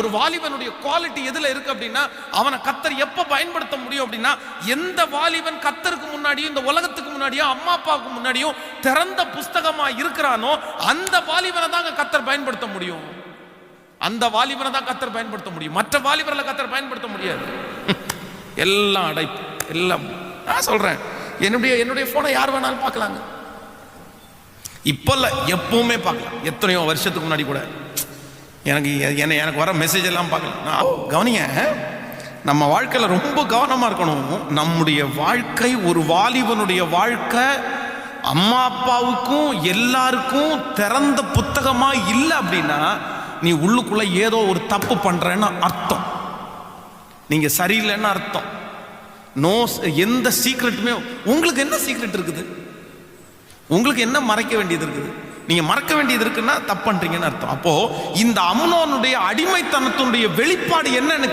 ஒரு வாலிபனுடைய குவாலிட்டி எதுல இருக்கு அப்படின்னா அவனை கத்தர் எப்ப பயன்படுத்த முடியும் அப்படின்னா எந்த வாலிபன் கத்தருக்கு முன்னாடியும் இந்த உலகத்துக்கு முன்னாடியும் அம்மா அப்பாவுக்கு முன்னாடியும் திறந்த புஸ்தகமா இருக்கிறானோ அந்த வாலிபனை தாங்க கத்தர் பயன்படுத்த முடியும். அந்த வாலிபனை தான் கத்தர் பயன்படுத்த முடியும். மற்ற வாலிபர்களை கத்தர் பயன்படுத்த முடியாது. எல்லாம் அடைப்பு. எல்லாம். நான் சொல்றேன். என்னுடைய என்னுடைய போனை யார் வேணாலும் பார்க்கலாங்க. இப்போ இல்லை எப்பவுமே பார்க்கலாம். எத்தனையோ வருஷத்துக்கு முன்னாடி கூட. எனக்கு என்ன எனக்கு வர மெசேஜ் எல்லாம் பார்க்கலாம் நான் கவனிங்க நம்ம வாழ்க்கையில் ரொம்ப கவனமாக இருக்கணும். நம்முடைய வாழ்க்கை ஒரு வாலிபனுடைய வாழ்க்கை. அம்மா அப்பாவுக்கும் எல்லாருக்கும் திறந்த புத்தகமாக இல்லை அப்படின்னா நீ உள்ளுக்குள்ள ஏதோ ஒரு தப்பு பண்ணுறேன்னு அர்த்தம். நீங்கள் சரியில்லைன்னு அர்த்தம். நோ எந்த சீக்ரெட்டுமே உங்களுக்கு என்ன சீக்ரெட் இருக்குது? உங்களுக்கு என்ன மறைக்க வேண்டியது இருக்குது? நீங்க மறக்க வேண்டியது இருக்குன்னா தப்பு பண்றீங்கன்னு அர்த்தம். அப்போ இந்த அம்னோனுடைய அடிமைத்தனத்தினுடைய வெளிப்பாடு என்னன்னு